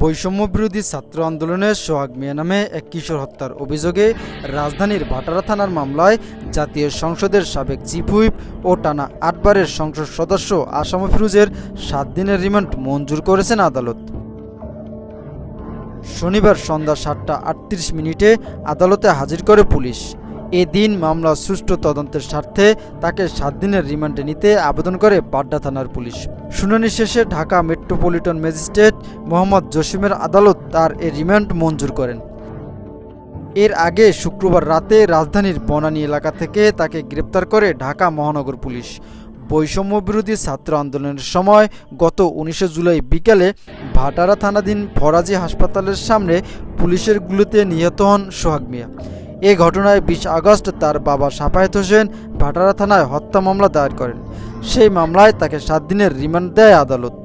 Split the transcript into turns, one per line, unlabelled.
বৈষম্য বিরোধী ছাত্র আন্দোলনের সোহাগ মিয়া নামে এক কিশোর হত্যার অভিযোগে রাজধানীর ভাটারা থানার মামলায় জাতীয় সংসদের সাবেক চিফ হুইপ ও টানা আটবারের সংসদ সদস্য আসাম ফিরুজের সাত দিনের রিমান্ড মঞ্জুর করেছেন আদালত। শনিবার সন্ধ্যা সাতটা আটত্রিশ মিনিটে আদালতে হাজির করে পুলিশ। এদিন মামলা সুষ্ঠু তদন্তের স্বার্থে তাকে সাত দিনের রিমান্ডে নিতে আবেদন করে বাড্ডা থানার পুলিশ। শুনানি শেষে ঢাকা মেট্রোপলিটন ম্যাজিস্ট্রেট মোহাম্মদ জসিমের আদালত তার এ রিমান্ড মঞ্জুর করেন। এর আগে শুক্রবার রাতে রাজধানীর বনানী এলাকা থেকে তাকে গ্রেপ্তার করে ঢাকা মহানগর পুলিশ। বৈষম্য বিরোধী ছাত্র আন্দোলনের সময় গত উনিশে জুলাই বিকেলে ভাটারা থানাধীন ফরাজি হাসপাতালের সামনে পুলিশের গুলিতে নিহত হন সোহাগ মিয়া। এ ঘটনায় বিশ আগস্ট তার বাবা সাফায়েত হোসেন ভাটারা থানায় হত্যা মামলা দায়ের করেন। সেই মামলায় তাকে সাত দিনের রিমান্ড দেয় আদালত।